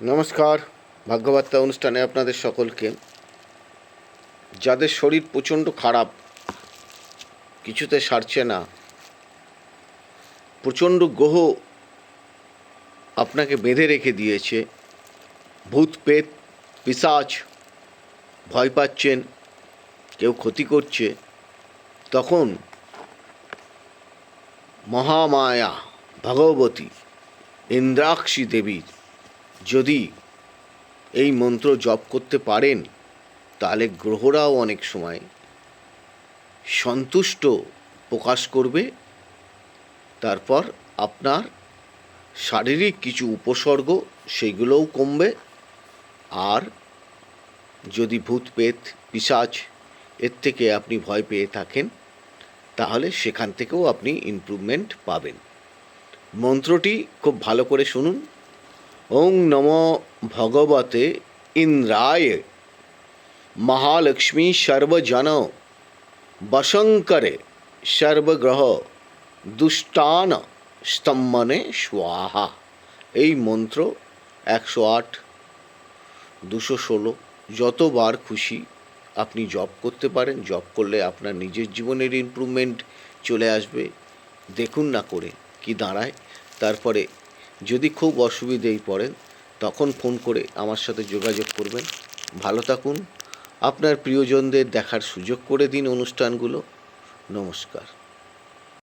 নমস্কার, ভাগ্যবার্তা অনুষ্ঠানে আপনাদের সকলকে। যাদের শরীর প্রচণ্ড খারাপ, কিছুতে সারছে না, প্রচণ্ড গ্রহ আপনাকে বেঁধে রেখে দিয়েছে, ভূত পেত পিসাচ, ভয় পাচ্ছেন, কেউ ক্ষতি করছে, তখন মহামায়া, ভগবতী, ইন্দ্রাক্ষী দেবীর যদি এই মন্ত্র জপ করতে পারেন, তাহলে গ্রহরাও অনেক সময় সন্তুষ্ট প্রকাশ করবে। তারপর আপনার শারীরিক কিছু উপসর্গ সেগুলোও কমবে। আর যদি ভূত পেত পিসাচ এর থেকে আপনি ভয় পেয়ে থাকেন, তাহলে সেখান থেকেও আপনি ইমপ্রুভমেন্ট পাবেন। মন্ত্রটি খুব ভালো করে শুনুন। ওং নম ভগবতে ইন্দ্রায় মহালক্ষ্মী সর্বজন বশঙ্করে সর্বগ্রহ দুষ্টান স্তম্ভনে স্বাহা। এই মন্ত্র একশো আট, দুশো ষোলো, যতবার খুশি আপনি জব করতে পারেন। জব করলে আপনার নিজের জীবনের ইমপ্রুভমেন্ট চলে আসবে। দেখুন না করে কি দাঁড়ায়। তারপরে যদি খুব অসুবিধেই পড়েন, তখন ফোন করে আমার সাথে যোগাযোগ করবেন। ভালো থাকুন। আপনার প্রিয়জনদের দেখার সুযোগ করে দিন অনুষ্ঠানগুলো। নমস্কার।